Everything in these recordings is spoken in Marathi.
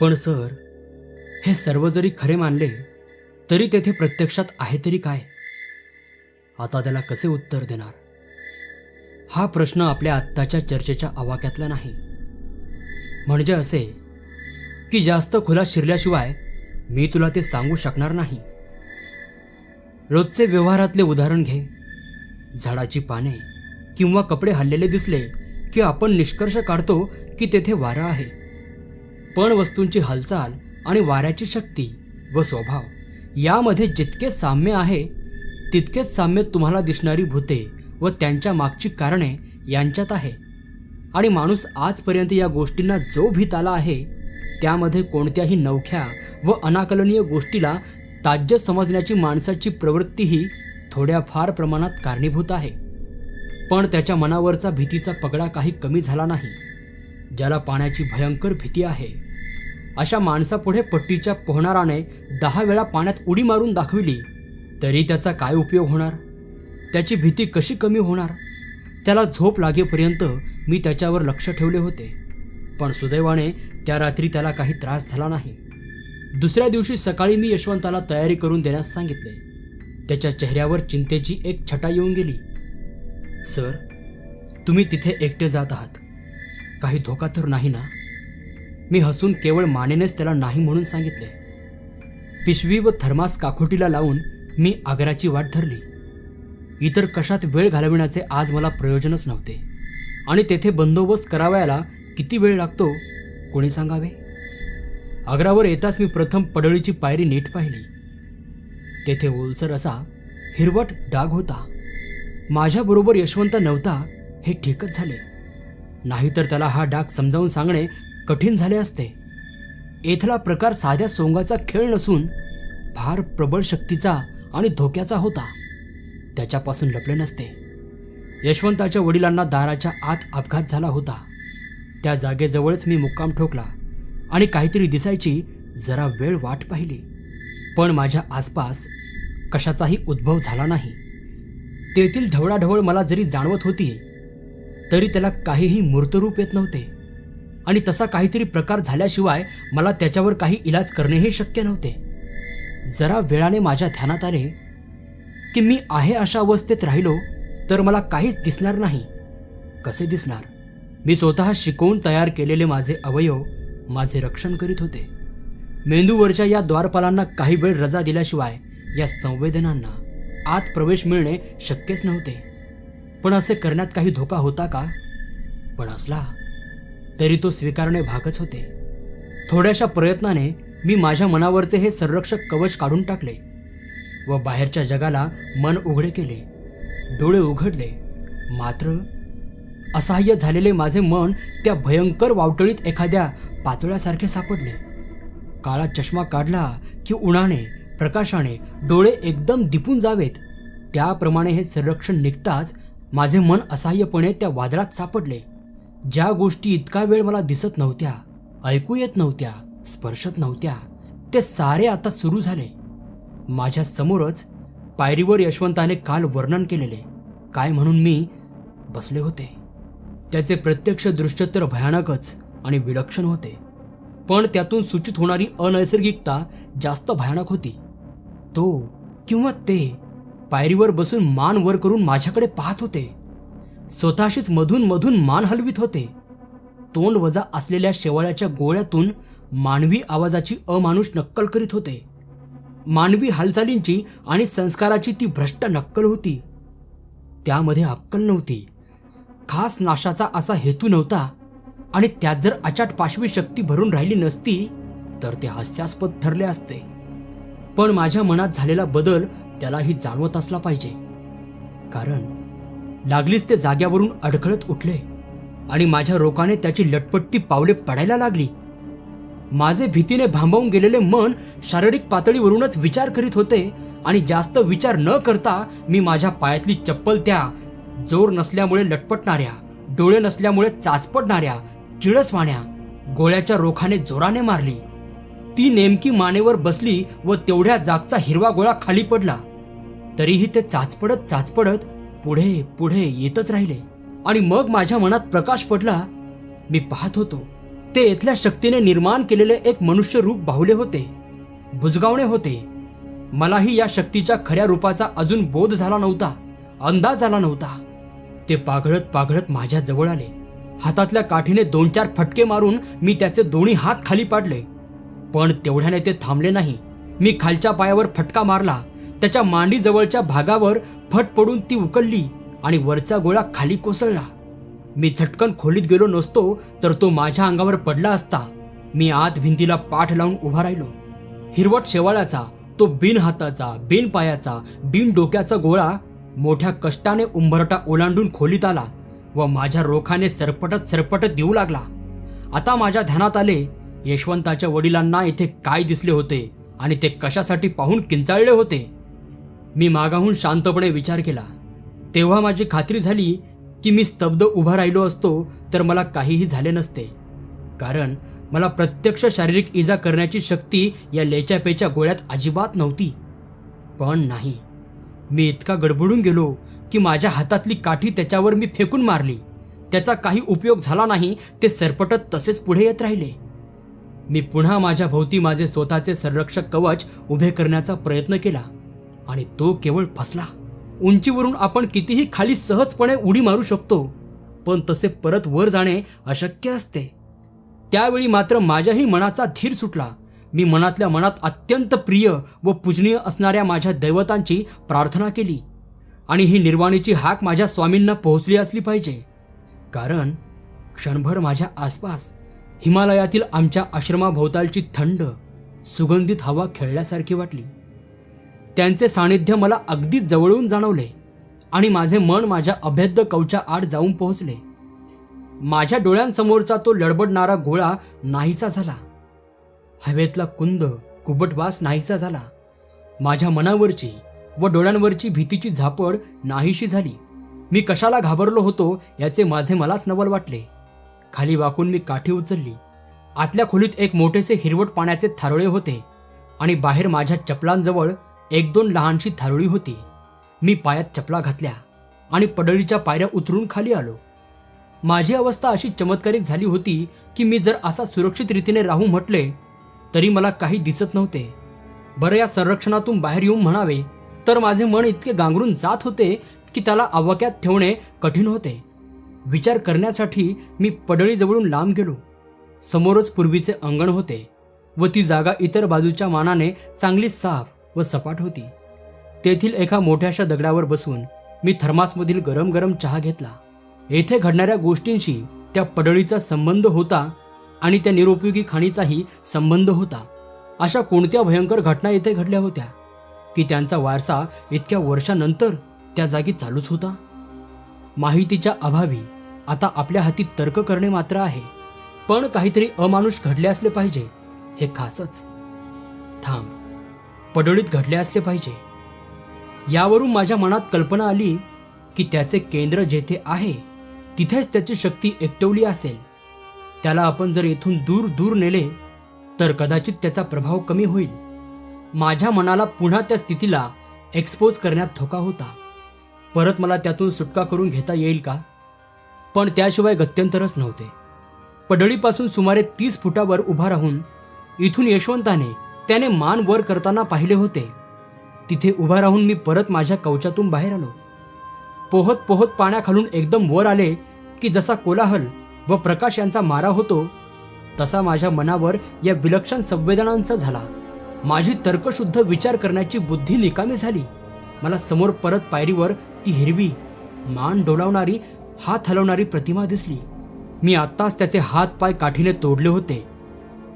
पण सर हे सर्व जरी खरे मानले तरी तेथे प्रत्यक्षात आहे तरी काय? आता त्याला कसे उत्तर देणार? हा प्रश्न आपल्या आत्ताच्या चर्चेच्या आवाक्यातला नाही. म्हणजे असे की जास्त खुला शिरल्याशिवाय मी तुला ते सांगू शकणार नाही. रोजचे व्यवहारातले उदाहरण घे. झाडाची पाने किंवा कपडे हल्लेले दिसले की आपण निष्कर्ष काढतो की तेथे वारा आहे. पण वस्तूंची हालचाल आणि वाऱ्याची शक्ती व स्वभाव यामध्ये जितके साम्य आहे तितकेच साम्य तुम्हाला दिसणारी भूते व त्यांच्या मागची कारणे यांच्यात आहे. आणि माणूस आजपर्यंत या गोष्टींना जो भीत आला आहे त्यामध्ये कोणत्याही नवख्या व अनाकलनीय गोष्टीला ताज्य समजण्याची माणसाची प्रवृत्तीही थोड्याफार प्रमाणात कारणीभूत आहे. पण त्याच्या मनावरचा भीतीचा पगडा काही कमी झाला नाही. ज्याला पाण्याची भयंकर भीती आहे. अशा माणसापुढे पट्टीच्या पोहणाराने दहा वेळा पाण्यात उडी मारून दाखविली तरी त्याचा काय उपयोग होणार? त्याची भीती कशी कमी होणार? त्याला झोप लागेपर्यंत मी त्याच्यावर लक्ष ठेवले होते. पण सुदैवाने त्या रात्री त्याला काही त्रास झाला नाही. दुसऱ्या दिवशी सकाळी मी यशवंताला तयारी करून देण्यास सांगितले. त्याच्या चेहऱ्यावर चिंतेची एक छटा येऊन गेली. सर तुम्ही तिथे एकटे जात आहात. काही धोका तर नाही ना? मी हसून केवळ मानेनेच त्याला नाही म्हणून सांगितले. पिशवी व थर्मास काखोटीला लावून मी आग्राची वाट धरली. इतर कशात वेळ घालविण्याचे आज मला प्रयोजनच नव्हते. आणि तेथे बंदोबस्त करावयाला किती वेळ लागतो कोणी सांगावे? आग्रावर येताच मी प्रथम पडळीची पायरी नीट पाहिली. तेथे ओलसर असा हिरवट डाग होता. माझ्याबरोबर यशवंत नव्हता हे ठीकच झाले. नाहीतर त्याला हा डाग समजावून सांगणे कठीण झाले असते. येथला प्रकार साध्या सोंगाचा खेळ नसून फार प्रबळ शक्तीचा आणि धोक्याचा होता. त्याच्यापासून लपले नसते. यशवंताच्या वडिलांना दाराच्या आत अपघात झाला होता. त्या जागेजवळच मी मुक्काम ठोकला आणि काहीतरी दिसायची जरा वेळ वाट पाहिली. पण माझ्या आसपास कशाचाही उद्भव झाला नाही. तेथील ढवळाढवळ मला जरी जाणवत होती तरी त्याला काहीही मूर्तरूप येत नव्हते. आणि तसा काहीतरी प्रकार झाल्याशिवाय मला त्याच्यावर काही इलाज करणेही शक्य नव्हते. जरा वेळाने माझ्या ध्यानात आले की मी आहे अशा अवस्थेत राहिलो तर मला काहीच दिसणार नाही. कसे दिसणार? मी स्वतः शिकवून तयार केलेले माझे अवयव माझे रक्षण करीत होते. मेंदूवरच्या या द्वारपालांना काही वेळ रजा दिल्याशिवाय या संवेदनांना आत प्रवेश मिळणे शक्यच नव्हते. पण असे करण्यात काही धोका होता का? पण असला तरी तो स्वीकारणे भागच होते. थोड्याशा प्रयत्नाने मी माझ्या मनावरचे हे संरक्षक कवच काढून टाकले व बाहेरच्या जगाला मन उघडे केले डोळे उघडले. मात्र असहाय्य झालेले माझे मन त्या भयंकर वावटळीत एखाद्या पाचोळ्यासारखे सापडले. काळा चष्मा काढला की उन्हाने प्रकाशाने डोळे एकदम दिपून जावेत. त्याप्रमाणे हे संरक्षण निघताच माझे मन असहाय्यपणे त्या वादळात सापडले. ज्या गोष्टी इतका वेळ मला दिसत नव्हत्या ऐकू येत नव्हत्या स्पर्शत नव्हत्या ते सारे आता सुरू झाले. माझ्या समोरच पायरीवर यशवंताने काल वर्णन केलेले. काय म्हणून मी बसले होते. त्याचे प्रत्यक्ष दृश्य तर भयानकच आणि विलक्षण होते. पण त्यातून सूचित होणारी अनैसर्गिकता जास्त भयानक होती. तो किंवा ते पायरीवर बसून मान वर करून माझ्याकडे पाहत होते. स्वतःशीच मधून मधून मान हलवित होते. तोंड वजा असलेल्या शेवाळ्याच्या गोळ्यातून मानवी आवाजाची अमानुष नक्कल करीत होते. मानवी हालचालींची आणि संस्काराची ती भ्रष्ट नक्कल होती. त्यामध्ये अक्कल नव्हती. खास नाशाचा असा हेतू नव्हता. आणि त्यात जर अचाट पाशवी शक्ती भरून राहिली नसती तर ते हास्यास्पद ठरले असते. पण माझ्या मनात झालेला बदल त्यालाही जाणवत असला पाहिजे. कारण लागलीच ते जाग्यावरून अडखळत उठले आणि माझ्या रोकाने त्याची लटपटती पावले पडायला लागली. माझे भीतीने भांबवून गेलेले मन शारीरिक पातळीवरूनच विचार करीत होते आणि जास्त विचार न करता मी माझ्या पायातली चप्पल त्या जोर नसल्यामुळे लटपटणाऱ्या डोळे नसल्यामुळे चाचपडणाऱ्या किळसवाण्या गोळ्याच्या रोखाने जोराने मारली. ती नेमकी मानेवर बसली व तेवढ्या जागचा हिरवा गोळा खाली पडला. तरीही ते चाचपडत चाचपडत पुढे पुढे येतच राहिले. आणि मग माझ्या मनात प्रकाश पडला. मी पाहत होतो. ते इथल्या शक्तीने निर्माण केलेले एक मनुष्य रूप बाहुले होते. बुजगावणे होते. मलाही या शक्तीच्या खऱ्या रूपाचा अजून बोध झाला नव्हता. अंदाज आला नव्हता. ते पाघळत पाघळत माझ्या जवळ आले. हातातल्या काठीने दोन चार फटके मारून मी त्याचे दोन्ही हात खाली पाडले. पण तेवढ्याने ते थांबले नाही. मी खालच्या पायावर फटका मारला. त्याच्या मांडीजवळच्या भागावर फट पडून ती उकलली आणि वरचा गोळा खाली कोसळला. मी झटकन खोलीत गेलो नसतो तर तो माझ्या अंगावर पडला असता. मी आत भिंतीला पाठ लावून उभा राहिलो. हिरवट शेवाळाचा तो बिन हाताचा बिन पायाचा बिन डोक्याचा गोळा मोठ्या कष्टाने उंबरटा ओलांडून खोलीत आला व माझ्या रोखाने सरपटत सरपटत देऊ लागला. आता माझ्या ध्यानात आले यशवंताच्या वडिलांना इथे काय दिसले होते आणि ते कशासाठी पाहून किंचाळले होते? मी मागाहून शांतपणे विचार केला. तेव्हा माझी खात्री झाली की मी स्तब्ध उभा राहिलो असतो तर मला काहीही झाले नसते. कारण मला प्रत्यक्ष शारीरिक इजा करण्याची शक्ती या लेच्यापेच्या गोळ्यात अजिबात नव्हती. पण नाही. मी इतका गडबडून गेलो की माझ्या हातातली काठी त्याच्यावर मी फेकून मारली. त्याचा काही उपयोग झाला नाही ते सरपटत तसेच पुढे येत राहिले. मी पुन्हा माझ्या भोवती माझे स्वतःचे संरक्षक कवच उभे करण्याचा प्रयत्न केला. आणि तो केवळ फसला. उंचीवरून आपण कितीही खाली सहजपणे उडी मारू शकतो पण तसे परत वर जाणे अशक्य असते. त्यावेळी मात्र माझ्याही मनाचा धीर सुटला. मी मनातल्या मनात अत्यंत प्रिय व पूजनीय असणाऱ्या माझ्या दैवतांची प्रार्थना केली. आणि ही निर्वाणीची हाक माझ्या स्वामींना पोहोचली असली पाहिजे. कारण क्षणभर माझ्या आसपास हिमालयातील आमच्या आश्रमाभोवतालची थंड सुगंधित हवा खेळल्यासारखी वाटली. त्यांचे सानिध्य मला अगदी जवळून जाणवले आणि माझे मन माझ्या अभेद्य कवच्या आड जाऊन पोहोचले. माझ्या डोळ्यांसमोरचा तो लडबडणारा गोळा नाहीसा झाला. हवेतला कुंद कुबटवास नाहीसा झाला. माझ्या मनावरची व डोळ्यांवरची भीतीची झापड नाहीशी झाली. मी कशाला घाबरलो होतो याचे माझे मलाच नवल वाटले. खाली वाकून मी काठी उचलली. आतल्या खोलीत एक मोठेसे हिरवट पाण्याचे थारोळे होते आणि बाहेर माझ्या चपलांजवळ एक दोन लहानशी थारोळी होती. मी पायात चपला घातल्या आणि पडळीच्या पायऱ्या उतरून खाली आलो. माझी अवस्था अशी चमत्कारिक झाली होती की मी जर असा सुरक्षित रीतीने राहू म्हटले तरी मला काही दिसत नव्हते. बरं या संरक्षणातून बाहेर येऊन म्हणावे तर माझे मन इतके गांगरून जात होते की त्याला आवाक्यात ठेवणे कठीण होते. विचार करण्यासाठी मी पडळीजवळून लांब गेलो. समोरच पूर्वीचे अंगण होते व ती जागा इतर बाजूच्या मानाने चांगली साफ व सपाट होती. तेथील एका मोठ्याशा दगडावर बसून मी थर्मासमधील गरम गरम चहा घेतला. येथे घडणाऱ्या गोष्टींशी त्या पडळीचा संबंध होता आणि त्या निरुपयोगी खाणीचाही संबंध होता. अशा कोणत्या भयंकर घटना येथे घडल्या होत्या? की त्यांचा वारसा इतक्या वर्षानंतर त्या जागी चालूच होता? माहितीच्या अभावी आता आपल्या हाती तर्क करणे मात्र आहे. पण काहीतरी अमानुष घडले असले पाहिजे हे खासच. थांब. पडोळीत घडले असले पाहिजे. यावरून माझ्या मनात कल्पना आली की त्याचे केंद्र जेथे आहे तिथेच त्याची शक्ती एकटवली असेल. त्याला आपण जर येथून दूर दूर नेले तर कदाचित त्याचा प्रभाव कमी होईल. माझ्या मनाला पुन्हा त्या स्थितीला एक्सपोज करण्यात धोका होता. परत मला त्यातून सुटका करून घेता येईल का? पण त्याशिवाय गत्यंतरच नव्हते. पडळीपासून सुमारे तीस फुटावर उभा राहून इथून यशवंताने त्याने मान वर करताना पाहिले होते. तिथे उभा राहून मी परत माझ्या कवचातून बाहेर आलो. पोहत पोहत पाण्याखालून एकदम वर आले की जसा कोलाहल व प्रकाश यांचा मारा होतो तसा माझ्या मनावर या विलक्षण संवेदनांचा झाला. माझी तर्कशुद्ध विचार करण्याची बुद्धी निकामी झाली. मला समोर परत पायरीवर ती हिरवी मान डोलावणारी हात हलवणारी प्रतिमा दिसली. मी आत्ताच त्याचे हात पाय काठीने तोडले होते.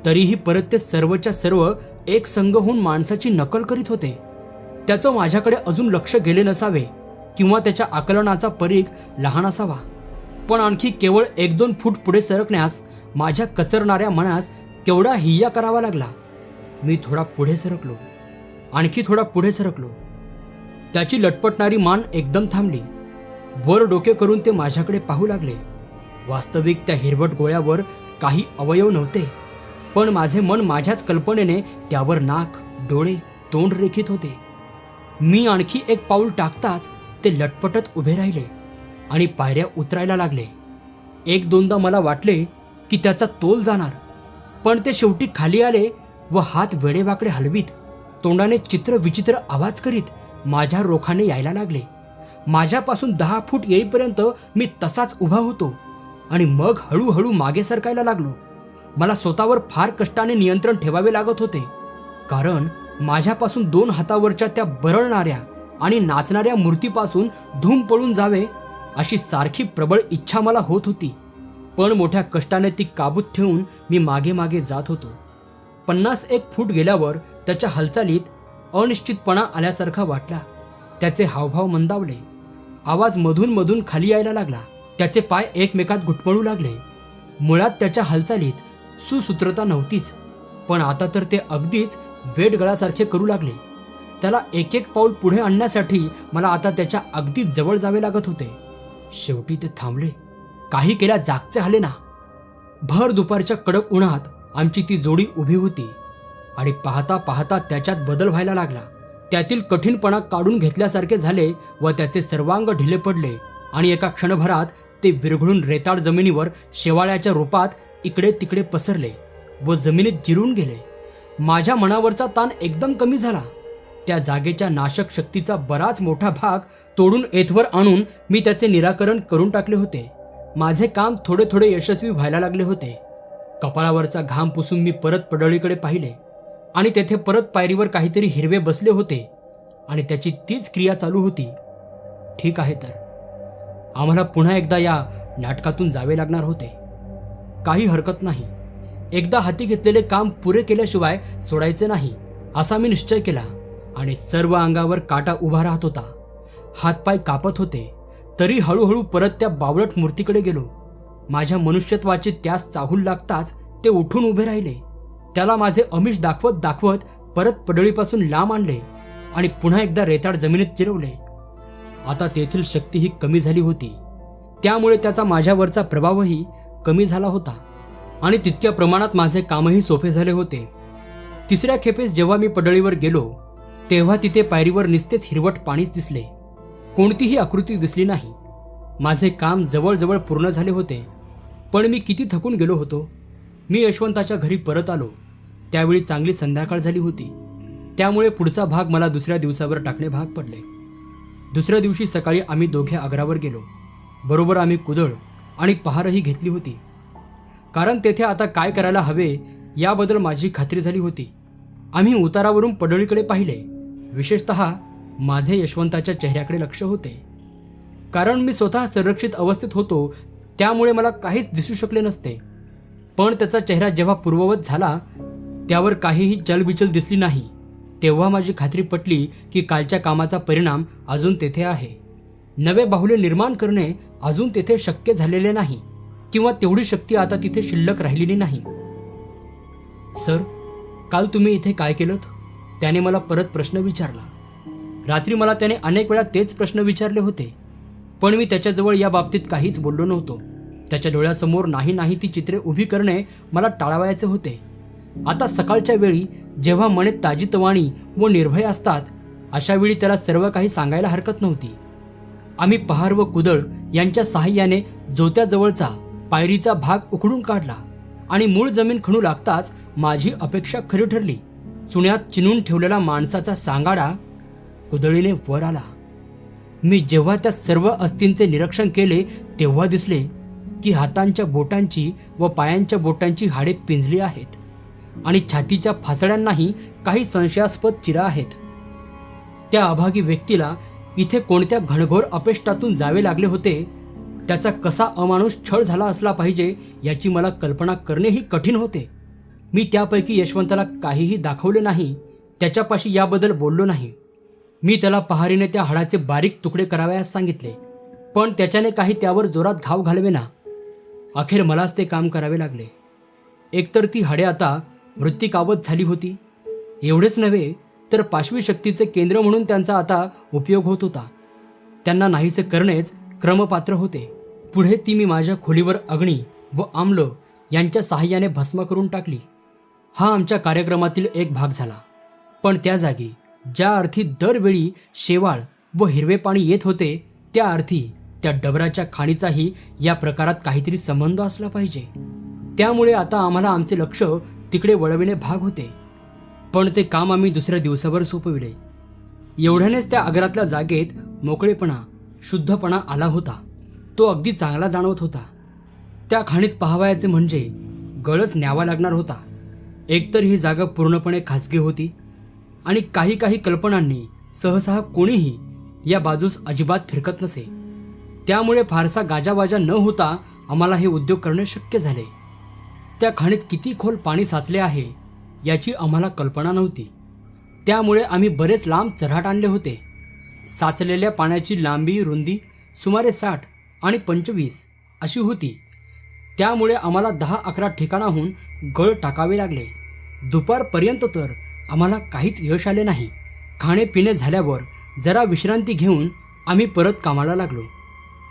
तरीही परत ते सर्वच्या सर्व एक संघ होऊन माणसाची नकल करीत होते. त्याचं माझ्याकडे अजून लक्ष गेले नसावे किंवा त्याच्या आकलनाचा परीघ लहान असावा. पण आणखी केवळ एक दोन फूट पुढे सरकण्यास माझ्या कचरणाऱ्या मनास केवढा हिय्या करावा लागला. मी थोडा पुढे सरकलो. आणखी थोडा पुढे सरकलो. त्याची लटपटणारी मान एकदम थांबली. वर डोके करून ते माझ्याकडे पाहू लागले. वास्तविक त्या हिरवट गोळ्यावर काही अवयव नव्हते. पण माझे मन माझ्याच कल्पनेने त्यावर नाक डोळे तोंड रेखित होते. मी आणखी एक पाऊल टाकताच ते लटपटत उभे राहिले आणि पायऱ्या उतरायला लागले. एक दोनदा मला वाटले की त्याचा तोल जाणार पण ते शेवटी खाली आले व हात वेडेवाकडे हलवीत. तोंडाने चित्र विचित्र आवाज करीत माझ्या रोखाने यायला लागले. माझ्यापासून दहा फूट येईपर्यंत मी तसाच उभा होतो आणि मग हळूहळू मागे सरकायला लागलो. मला स्वतःवर फार कष्टाने नियंत्रण ठेवावे लागत होते. कारण माझ्यापासून दोन हातावरच्या त्या बरळणाऱ्या आणि नाचणाऱ्या मूर्तीपासून धूम पळून जावे अशी सारखी प्रबळ इच्छा मला होत होती. पण मोठ्या कष्टाने ती काबूत ठेवून मी मागे मागे जात होतो. पन्नास एक फूट गेल्यावर त्याच्या हालचालीत अनिश्चितपणा आल्यासारखा वाटला. त्याचे हावभाव मंदावले. आवाज मधून मधून खाली यायला लागला. त्याचे पाय एकमेकात घुटमळू लागले. मुळात त्याच्या हालचालीत सुसूत्रता नव्हतीच. पण आता तर ते अगदीच वेटगळासारखे करू लागले. त्याला एक एक पाऊल पुढे आणण्यासाठी मला आता त्याच्या अगदी जवळ जावे लागत होते. शेवटी ते थांबले. काही केल्या जागचे आले ना. भर दुपारच्या कडक उन्हात आमची ती जोडी उभी होती आणि पाहता पाहता त्याच्यात बदल व्हायला लागला. त्यातील कठीणपणा काढून घेतल्यासारखे झाले व त्याचे सर्वांग ढिले पडले आणि एका क्षणभरात ते विरघळून रेताड जमिनीवर शेवाळ्याच्या रूपात इकडे तिकडे पसरले व जमिनीत जिरून गेले. माझ्या मनावरचा ताण एकदम कमी झाला. त्या जागेच्या नाशक शक्तीचा बराच मोठा भाग तोडून एथवर आणून मी त्याचे निराकरण करून टाकले होते. माझे काम थोडे थोडे यशस्वी व्हायला लागले होते. कपाळावरचा घाम पुसून मी परत पडळीकडे पाहिले आणि तेथे परत पायरीवर काहीतरी हिरवे बसले होते आणि त्याची तीच क्रिया चालू होती. ठीक आहे तर. आम्हाला पुन्हा एकदा या नाटकातून जावे लागणार होते. काही हरकत नाही. एकदा हाती घेतलेले काम पुरे केल्याशिवाय सोडायचे नाही असा मी निश्चय केला आणि सर्व अंगावर काटा उभा राहत होता. हातपाय कापत होते तरी हळूहळू परत त्या बावळट मूर्तीकडे गेलो. माझ्या मनुष्यत्वाची त्यास चाहूल लागताच ते उठून उभे राहिले. त्याला माझे अमिष दाखवत दाखवत परत पडळीपासून लांब आणले आणि पुन्हा एकदा रेताड जमिनीत चिरवले. आता तेथील शक्तीही कमी झाली होती. त्यामुळे त्याचा माझ्यावरचा प्रभावही कमी झाला होता. आणि तितक्या प्रमाणात माझे कामही सोपे झाले होते. तिसऱ्या खेपेस जेव्हा मी पडळीवर गेलो तेव्हा तिथे पायरीवर निस्तेच हिरवट पाणीच दिसले. कोणतीही आकृती दिसली नाही. माझे काम जवळजवळ पूर्ण झाले होते. पण मी किती थकून गेलो होतो. मी यशवंताच्या घरी परत आलो. त्यावेळी चांगली संध्याकाळ झाली होती. त्यामुळे पुढचा भाग मला दुसऱ्या दिवसावर टाकणे भाग पडले. दुसऱ्या दिवशी सकाळी आम्ही दोघे आग्रावर गेलो. बरोबर आम्ही कुदळ आणि पहारही घेतली होती. कारण तेथे आता काय करायला हवे याबद्दल माझी खात्री झाली होती. आम्ही उतारावरून पडळीकडे पाहिले. विशेषत माझे यशवंताच्या चेहऱ्याकडे लक्ष होते. कारण मी स्वतः संरक्षित अवस्थेत होतो त्यामुळे मला काहीच दिसू शकले नसते. पण त्याचा चेहरा जेव्हा पूर्ववत झाला त्यावर काहीही चलबिचल दिसली नाही. तेव्हा माझी खात्री पटली की कालच्या कामाचा परिणाम अजून तेथे आहे. नवे बाहुले निर्माण करणे अजून तेथे शक्य झालेले नाही किंवा तेवढी शक्ती आता तिथे शिल्लक राहिलेली नाही. सर काल तुम्ही इथे काय केलं त्याने मला परत प्रश्न विचारला. रात्री मला त्याने अनेक वेळा तेच प्रश्न विचारले होते पण मी त्याच्याजवळ या बाबतीत काहीच बोललो नव्हतो. त्याच्या डोळ्यासमोर नाही नाही ती चित्रे उभी करणे मला टाळावायचे होते. आता सकाळच्या वेळी जेव्हा मने ताजीतवाणी व निर्भय असतात अशावेळी त्याला सर्व काही सांगायला हरकत नव्हती. आम्ही पहार व कुदळ यांच्या सहाय्याने जोत्याजवळचा पायरीचा भाग उखडून काढला आणि मूळ जमीन खणू लागताच माझी अपेक्षा खरी ठरली. चुन्यात चिनून ठेवलेला माणसाचा सांगाडा कुदळीने वर आला. मी जेव्हा त्या सर्व अस्थींचे निरीक्षण केले तेव्हा दिसले की हातांच्या बोटांची व पायांच्या बोटांची हाडे पिंजली आहेत आणि छातीच्या फासड्यांनाही काही संशयास्पद चिरा आहेत. त्या अभागी व्यक्तीला इथे कोणत्या घणघोर अपेष्टातून जावे लागले होते? त्याचा कसा अमानुष छळ झाला असला पाहिजे याची मला कल्पना करणेही कठीण होते. मी त्यापैकी यशवंताला काहीही दाखवले नाही त्याच्यापाशी याबद्दल बोललो नाही. मी त्याला पहारीने त्या हाडाचे बारीक तुकडे करावयास सांगितले पण त्याच्याने काही त्यावर जोरात घाव घालवे ना. अखेर मलाच ते काम करावे लागले. एकतर ती हाडे आता वृत्तिकावत झाली होती. एवढेच नव्हे तर पाशवी शक्तीचे केंद्र म्हणून त्यांचा आता उपयोग होत होता. त्यांना नाहीसे करणेच क्रमपात्र होते. पुढे ती मी माझ्या खोलीवर अग्नी व आम्ल यांच्या सहाय्याने भस्म करून टाकली. हा आमच्या कार्यक्रमातील एक भाग झाला. पण त्या जागी ज्या अर्थी दरवेळी शेवाळ व हिरवे पाणी येत होते त्या अर्थी त्या डबराच्या खाणीचाही या प्रकारात काहीतरी संबंध असला पाहिजे. त्यामुळे आता आम्हाला आमचे लक्ष तिकडे वळविणे भाग होते. पण ते काम आम्ही दुसऱ्या दिवसावर सोपविले. एवढ्यानेच त्या आग्रातल्या जागेत मोकळेपणा शुद्धपणा आला होता. तो अगदी चांगला जाणवत होता. त्या खाणीत पाहावयाचे म्हणजे गळच न्यावा लागणार होता. एकतर ही जागा पूर्णपणे खाजगी होती आणि काही काही कल्पनांनी सहसा कोणीही या बाजूस अजिबात फिरकत नसे. त्यामुळे फारसा गाजावाजा न होता आम्हाला हे उद्योग करणे शक्य झाले. त्या खाणीत किती खोल पाणी साचले आहे याची आम्हाला कल्पना नव्हती. त्यामुळे आम्ही बरेच लांब चढाट आणले होते. साचलेल्या पाण्याची लांबी रुंदी सुमारे साठ आणि पंचवीस अशी होती. त्यामुळे आम्हाला दहा अकरा ठिकाणाहून गळ टाकावे लागले. दुपारपर्यंत तर आम्हाला काहीच यश आले नाही. खाणेपिणे झाल्यावर जरा विश्रांती घेऊन आम्ही परत कामाला लागलो.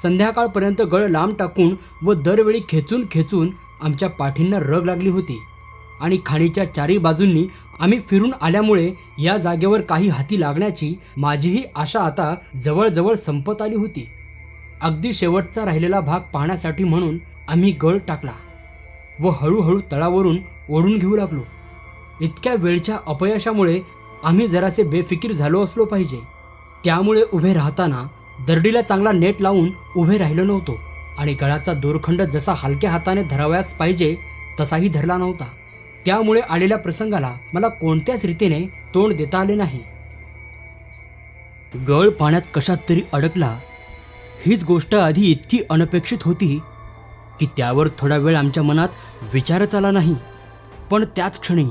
संध्याकाळपर्यंत गळ लांब टाकून व दरवेळी खेचून खेचून आमच्या पाठींना रग लागली होती. आणि खाणीच्या चारी बाजूंनी आम्ही फिरून आल्यामुळे या जागेवर काही हाती लागण्याची माझीही आशा आता जवळजवळ संपत आली होती. अगदी शेवटचा राहिलेला भाग पाहण्यासाठी म्हणून आम्ही गळ टाकला व हळूहळू तळावरून ओढून घेऊ लागलो. इतक्या वेळच्या अपयशामुळे आम्ही जरासे बेफिकीर झालो असलो पाहिजे. त्यामुळे उभे राहताना दरडीला चांगला नेट लावून उभे राहिलो नव्हतो आणि गळाचा दोरखंड जसा हलक्या हाताने धरावयास पाहिजे तसाही धरला नव्हता. त्यामुळे आलेल्या प्रसंगाला मला कोणत्याच रीतीने तोंड देता आले नाही. गळ पाण्यात कशात तरी अडकला. हीच गोष्ट आधी इतकी अनपेक्षित होती की त्यावर थोडा वेळ आमच्या मनात विचारच आला नाही. पण त्याच क्षणी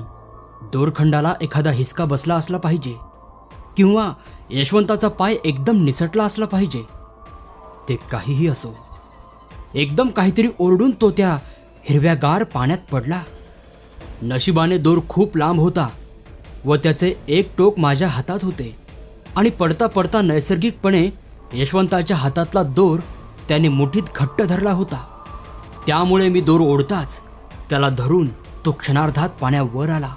दोरखंडाला एखादा हिसका बसला असला पाहिजे किंवा यशवंताचा पाय एकदम निसटला असला पाहिजे. ते काहीही असो एकदम काहीतरी ओरडून तो त्या हिरव्यागार पाण्यात पडला. नशिबाने दोर खूप लांब होता व त्याचे एक टोक माझ्या हातात होते. आणि पडता पडता नैसर्गिकपणे यशवंताच्या हातातला दोर त्याने मुठीत घट्ट धरला होता. त्यामुळे मी दोर ओढताच त्याला धरून तो क्षणार्धात पाण्यावर आला.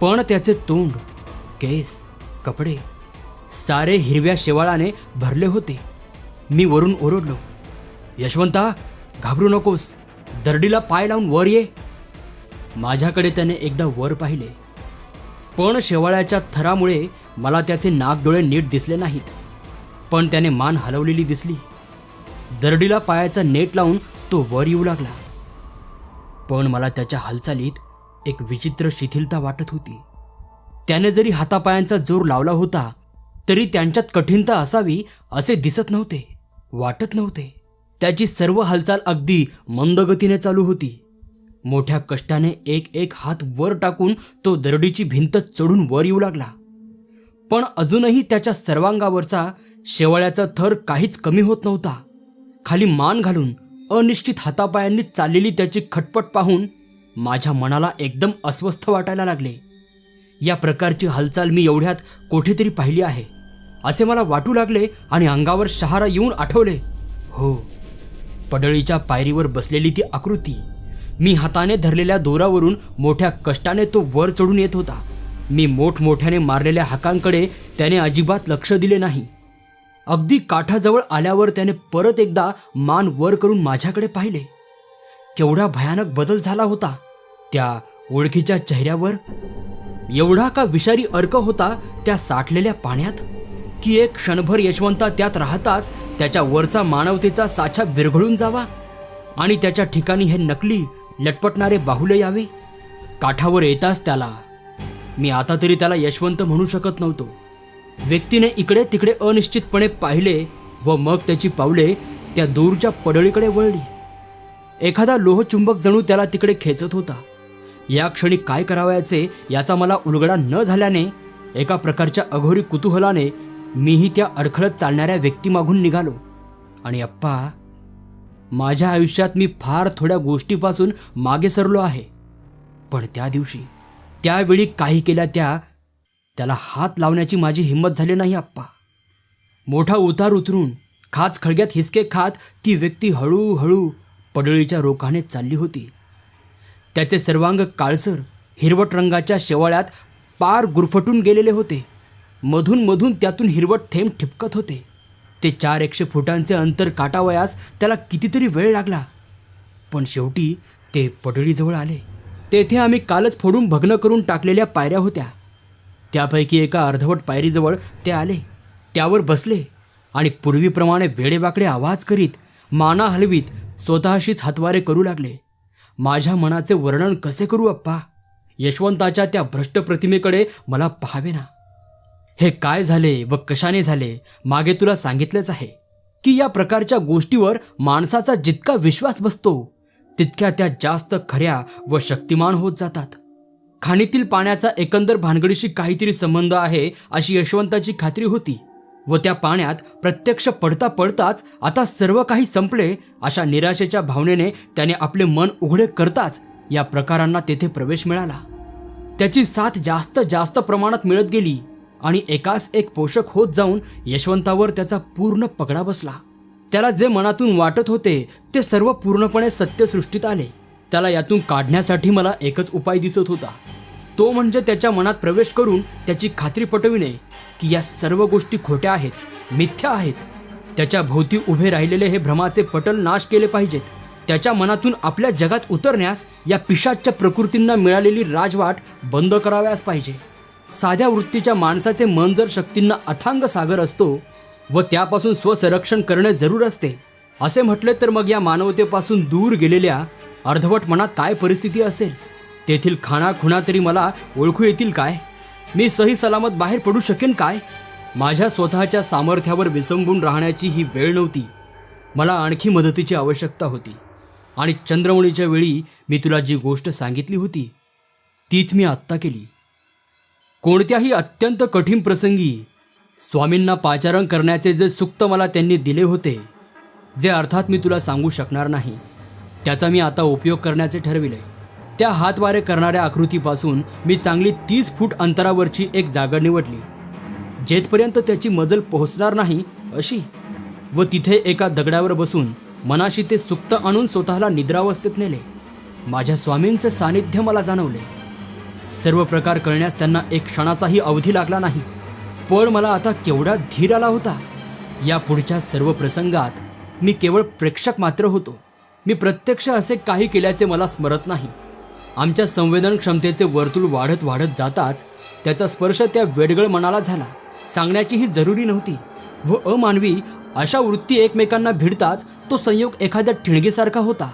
पण त्याचे तोंड केस कपडे सारे हिरव्या शेवाळाने भरले होते. मी वरून ओरडलो यशवंता घाबरू नकोस. दरडीला पाय लावून वर ये. माझ्याकडे त्याने एकदा वर पाहिले. पण शेवाळ्याच्या थरामुळे मला त्याचे नाक डोळे नीट दिसले नाहीत. पण त्याने मान हलवलेली दिसली. दरडीला पायाचा नेट लावून तो वर येऊ लागला. पण मला त्याच्या हालचालीत एक विचित्र शिथिलता वाटत होती. त्याने जरी हातापायांचा जोर लावला होता तरी त्यांच्यात कठीणता असावी असे दिसत नव्हते वाटत नव्हते. त्याची सर्व हालचाल अगदी मंदगतीने चालू होती. मोठ्या कष्टाने एक एक हात वर टाकून तो दरडीची भिंत चढून वर येऊ लागला. पण अजूनही त्याच्या सर्वांगावरचा शेवाळ्याचा थर काहीच कमी होत नव्हता. खाली मान घालून अनिश्चित हातापायांनी चाललेली त्याची खटपट पाहून माझ्या मनाला एकदम अस्वस्थ वाटायला लागले. या प्रकारची हालचाल मी एवढ्यात कोठेतरी पाहिली आहे असे मला वाटू लागले आणि अंगावर शहारा येऊन आठवले. हो पडळीच्या पायरीवर बसलेली ती आकृती मी हाताने धरलेल्या दोरावरून मोठ्या कष्टाने तो वर चढून येत होता. मी मोठमोठ्याने मारलेल्या हाकांकडे त्याने अजिबात लक्ष दिले नाही. अगदी काठाजवळ आल्यावर त्याने परत एकदा मान वर करून माझ्याकडे पाहिले. केवढा भयानक बदल झाला होता. त्या ओळखीच्या चेहऱ्यावर एवढा का विषारी अर्क होता त्या साठलेल्या पाण्यात? की एक क्षणभर यशवंता त्यात राहताच त्याच्या वरचा मानवतेचा साचा विरघळून जावा? आणि त्याच्या ठिकाणी हे नकली लटपटणारे बाहुले यावे? काठावर येताच त्याला. मी आता तरी त्याला यशवंत म्हणू शकत नव्हतो. व्यक्तीने इकडे तिकडे अनिश्चितपणे पाहिले व मग त्याची पावले त्या दूरच्या पडळीकडे वळली. एखादा लोहचुंबक जणू त्याला तिकडे खेचत होता. या क्षणी काय करावयाचे याचा मला उलगडा न झाल्याने एका प्रकारच्या अघोरी कुतूहलाने मीही त्या अडखळत चालणाऱ्या व्यक्तीमागून निघालो. आणि अप्पा माझ्या आयुष्यात मी फार थोड्या गोष्टीपासून मागे सरलो आहे. पण त्या दिवशी त्यावेळी काही केल्या त्या त्याला हात लावण्याची माझी हिंमत झाली नाही आप्पा. मोठा उतार उतरून खाच खळग्यात हिसके खात ती व्यक्ती हळूहळू पडळीच्या रोखाने चालली होती. त्याचे सर्वांग काळसर हिरवट रंगाच्या शेवाळ्यात पार गुरफटून गेलेले होते. मधून मधून त्यातून हिरवट थेंब ठिपकत होते. ते चार एकशे फुटांचे अंतर काटावयास त्याला कितीतरी वेळ लागला. पण शेवटी ते पटळीजवळ आले. तेथे आम्ही कालच फोडून भग्न करून टाकलेल्या पायऱ्या होत्या. त्यापैकी एका अर्धवट पायरीजवळ ते आले. त्यावर बसले आणि पूर्वीप्रमाणे वेडेवाकडे आवाज करीत माना हलवीत स्वतःशीच हातवारे करू लागले. माझ्या मनाचे वर्णन कसे करू अप्पा? यशवंताच्या त्या भ्रष्ट प्रतिमेकडे मला पाहावे ना. हे काय झाले व कशाने झाले मागे तुला सांगितलेच आहे. की या प्रकारच्या गोष्टीवर माणसाचा जितका विश्वास बसतो तितक्या त्या जास्त खऱ्या व शक्तिमान होत जातात. खाणीतील पाण्याचा एकंदर भानगडीशी काहीतरी संबंध आहे अशी यशवंताची खात्री होती व त्या पाण्यात प्रत्यक्ष पडता पडताच आता सर्व काही संपले अशा निराशेच्या भावनेने त्याने आपले मन उघडे करताच या प्रकारांना तेथे प्रवेश मिळाला. त्याची साथ जास्त जास्त प्रमाणात मिळत गेली आणि एकास एक पोषक होत जाऊन यशवंतावर त्याचा पूर्ण पगडा बसला. त्याला जे मनातून वाटत होते ते सर्व पूर्णपणे सत्यसृष्टीत आले. त्याला यातून काढण्यासाठी मला एकच उपाय दिसत होता. तो म्हणजे त्याच्या मनात प्रवेश करून त्याची खात्री पटविणे की या सर्व गोष्टी खोट्या आहेत मिथ्या आहेत. त्याच्या भोवती उभे राहिलेले हे भ्रमाचे पटल नाश केले पाहिजेत. त्याच्या मनातून आपल्या जगात उतरण्यास या पिशाच्या प्रकृतींना मिळालेली राजवाट बंद कराव्यास पाहिजे. साध्या वृत्तीच्या माणसाचे मन जर शक्तींना अथांग सागर असतो व त्यापासून स्वसंरक्षण करणे जरूर असते असे म्हटले तर मग या मानवतेपासून दूर गेलेल्या अर्धवट मनात काय परिस्थिती असेल? तेथील खाणाखुणा तरी मला ओळखू येतील काय? मी सही सलामत बाहेर पडू शकेन काय? माझ्या स्वतःच्या सामर्थ्यावर विसंबून राहण्याची ही वेळ नव्हती. मला आणखी मदतीची आवश्यकता होती. आणि चंद्रमणीच्या वेळी मी तुला जी गोष्ट सांगितली होती तीच मी आत्ता केली. कोणत्याही अत्यंत कठीण प्रसंगी स्वामींना पाचारण करण्याचे जे सुक्त मला त्यांनी दिले होते जे अर्थात मी तुला सांगू शकणार नाही त्याचा मी आता उपयोग करण्याचे ठरविले. त्या हातवारे करणाऱ्या आकृतीपासून मी चांगली तीस फूट अंतरावरची एक जागा निवडली. जेथपर्यंत त्याची मजल पोहोचणार नाही अशी? व तिथे एका दगडावर बसून मनाशी ते सुक्त आणून स्वतःला निद्रावस्थेत नेले. माझ्या स्वामींचे सानिध्य मला जाणवले. सर्व प्रकार कळण्यास त्यांना एक क्षणाचाही अवधी लागला नाही. पण मला आता केवढा धीर आला होता. या पुढच्या सर्व प्रसंगात मी केवळ प्रेक्षक मात्र होतो. मी प्रत्यक्ष असे काही केल्याचे मला स्मरत नाही. आमच्या संवेदन क्षमतेचे वर्तुळ वाढत वाढत जाताच त्याचा स्पर्श त्या वेडगळ मनाला झाला. सांगण्याचीही जरुरी नव्हती. व अमानवी अशा वृत्ती एकमेकांना भिडताच तो संयोग एखाद्या ठिणगीसारखा होता.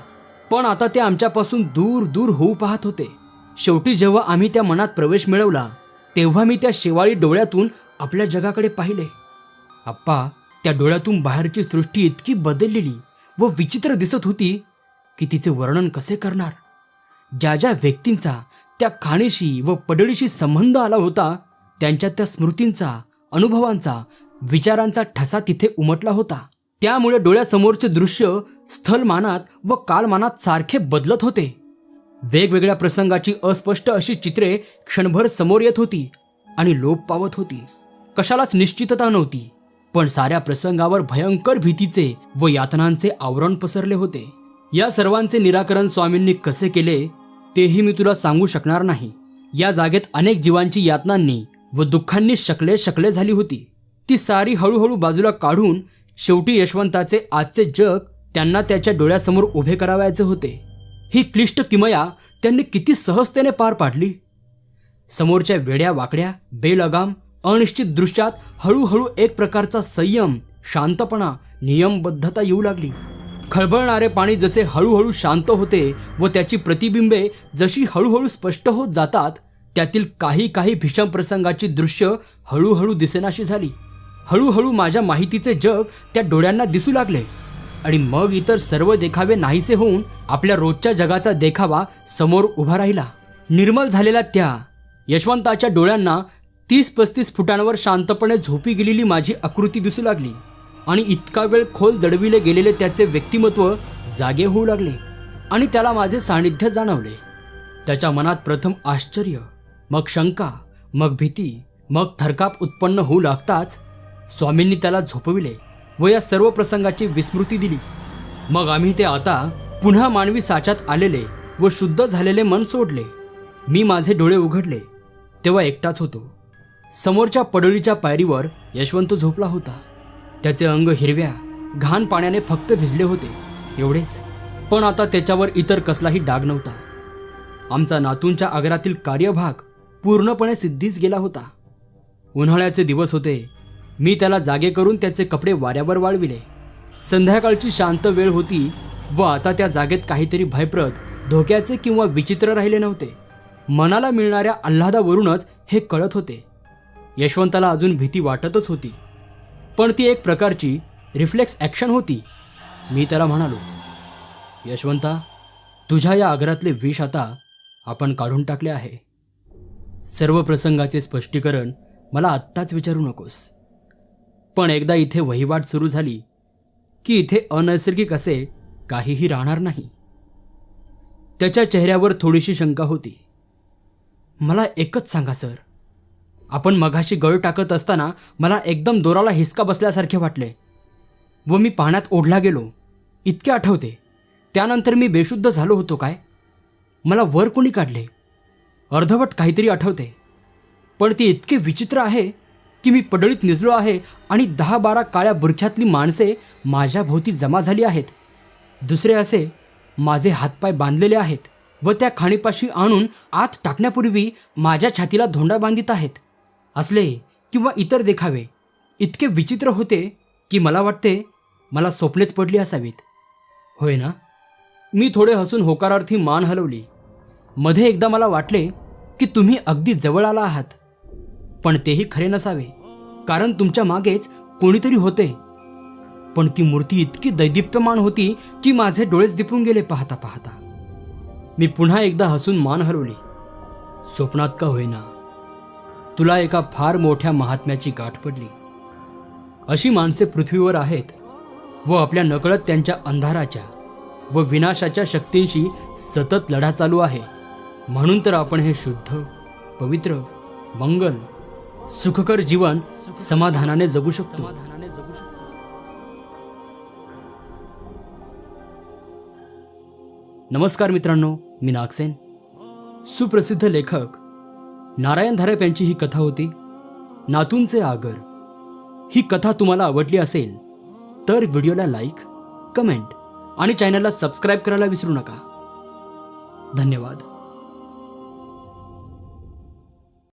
पण आता ते आमच्यापासून दूर दूर होऊ पाहत होते. शेवटी जेव्हा आम्ही त्या मनात प्रवेश मिळवला तेव्हा मी त्या शेवाळी डोळ्यातून आपल्या जगाकडे पाहिले. आप्पा त्या डोळ्यातून बाहेरची सृष्टी इतकी बदललेली व विचित्र दिसत होती की तिचे वर्णन कसे करणार? ज्या ज्या व्यक्तींचा त्या खाणीशी व पडळीशी संबंध आला होता त्यांच्या त्या स्मृतींचा अनुभवांचा विचारांचा ठसा तिथे उमटला होता. त्यामुळे डोळ्यासमोरचे दृश्य स्थलमानात व कालमानात सारखे बदलत होते. वेगवेगळ्या प्रसंगाची अस्पष्ट अशी चित्रे क्षणभर समोर येत होती आणि लोप पावत होती. कशालाच निश्चितता नव्हती पण साऱ्या प्रसंगावर भयंकर भीतीचे व यातनांचे आवरण पसरले होते. या सर्वांचे निराकरण स्वामींनी कसे केले तेही मी तुला सांगू शकणार नाही. या जागेत अनेक जीवांची यातनांनी व दुःखांनी शकले शकले झाली होती. ती सारी हळूहळू बाजूला काढून शेवटी यशवंताचे आजचे जग त्यांना त्याच्या डोळ्यासमोर उभे करावायचे होते. ही क्लिष्ट किमया त्यांनी किती सहजतेने पार पाडली. समोरच्या वेड्या वाकड्या बेलगाम अनिश्चित दृश्यात हळूहळू एक प्रकारचा संयम शांतपणा नियमबद्धता येऊ लागली. खळबळणारे पाणी जसे हळूहळू शांत होते व त्याची प्रतिबिंबे जशी हळूहळू स्पष्ट होत जातात त्यातील काही काही भीषण प्रसंगाची दृश्य हळूहळू दिसेनाशी झाली. हळूहळू माझ्या माहितीचे जग त्या डोळ्यांना दिसू लागले. आणि मग इतर सर्व देखावे नाहीसे होऊन आपल्या रोजच्या जगाचा देखावा समोर उभा राहिला. निर्मल झालेला त्या यशवंताच्या डोळ्यांना तीस पस्तीस फुटांवर शांतपणे झोपी गेलेली माझी आकृती दिसू लागली आणि इतका वेळ खोल दडविले गेलेले त्याचे व्यक्तिमत्व जागे होऊ लागले आणि त्याला माझे सानिध्य जाणवले. त्याच्या मनात प्रथम आश्चर्य मग शंका मग भीती मग थरकाप उत्पन्न होऊ लागताच स्वामींनी त्याला झोपविले. व या सर्व प्रसंगाची विस्मृती दिली. मग आम्ही ते आता पुन्हा मानवी साच्यात आलेले व शुद्ध झालेले मन सोडले. मी माझे डोळे उघडले. तेव्हा एकटाच होतो. समोरच्या पडळीच्या पायरीवर यशवंत झोपला होता. त्याचे अंग हिरव्या घाण पाण्याने फक्त भिजले होते. एवढेच. पण आता त्याच्यावर इतर कसलाही डाग नव्हता. आमचा नातूंच्या आग्रातील कार्यभाग पूर्णपणे सिद्धीच गेला होता. उन्हाळ्याचे दिवस होते. मी त्याला जागे करून त्याचे कपडे वाऱ्यावर वाळविले. संध्याकाळची शांत वेळ होती व आता त्या जागेत काहीतरी भयप्रद धोक्याचे किंवा विचित्र राहिले नव्हते. मनाला मिळणाऱ्या आल्हादावरूनच हे कळत होते. यशवंताला अजून भीती वाटतच होती. पण ती एक प्रकारची रिफ्लेक्स ॲक्शन होती. मी त्याला म्हणालो यशवंता तुझ्या या आग्रातले विष आता आपण काढून टाकले आहे. सर्व प्रसंगाचे स्पष्टीकरण मला आत्ताच विचारू नकोस. पण एकदा इथे वहिवाट सुरू झाली की इथे अनैसर्गिक असे काहीही राहणार नाही. त्याच्या चेहऱ्यावर थोडीशी शंका होती. मला एकच सांगा सर. आपण मघाशी गळ टाकत असताना मला एकदम दोराला हिसका बसल्यासारखे वाटले. व मी पाण्यात ओढला गेलो. इतके आठवते. त्यानंतर मी बेशुद्ध झालो होतो काय? मला वर कोणी काढले? अर्धवट काहीतरी आठवते. पण ती इतके विचित्र आहे की मी पडळीत निजलो आहे आणि दहा बारा काळ्या बुरख्यातली माणसे माझ्या भोवती जमा झाली आहेत. दुसरे असे माझे हातपाय बांधलेले आहेत व त्या खाणीपाशी आणून आत टाकण्यापूर्वी माझ्या छातीला धोंडा बांधित आहेत. असले किंवा इतर देखावे इतके विचित्र होते की मला वाटते मला स्वप्नेच पडली असावीत. होय ना? मी थोडे हसून होकारार्थी मान हलवली. मध्ये एकदा मला वाटले की तुम्ही अगदी जवळ आला आहात. पण तेही खरे नसावे. कारण तुमच्या मागेच कोणीतरी होते. पण ती मूर्ती इतकी दैदिप्यमान होती की माझे डोळेच दिपून गेले पाहता पाहता. मी पुन्हा एकदा हसून मान हलवली स्वप्नात का होईना. तुला एका फार मोठ्या महात्म्याची गाठ पडली. अशी माणसे पृथ्वीवर आहेत व आपल्या नकळत त्यांच्या अंधाराच्या व विनाशाच्या शक्तींशी सतत लढा चालू आहे. म्हणून तर आपण हे शुद्ध पवित्र मंगल सुखकर जीवन समाधानाने जगू शकतो. समाधानाने जगू शकतो. नमस्कार मित्रांनो मी नागसेन. सुप्रसिद्ध लेखक नारायण धारप यांची ही कथा होती. नातूंचे आगर. ही कथा तुम्हाला आवडली असेल तर व्हिडिओला लाईक कमेंट आणि चॅनलला सबस्क्राईब करायला विसरू नका. धन्यवाद.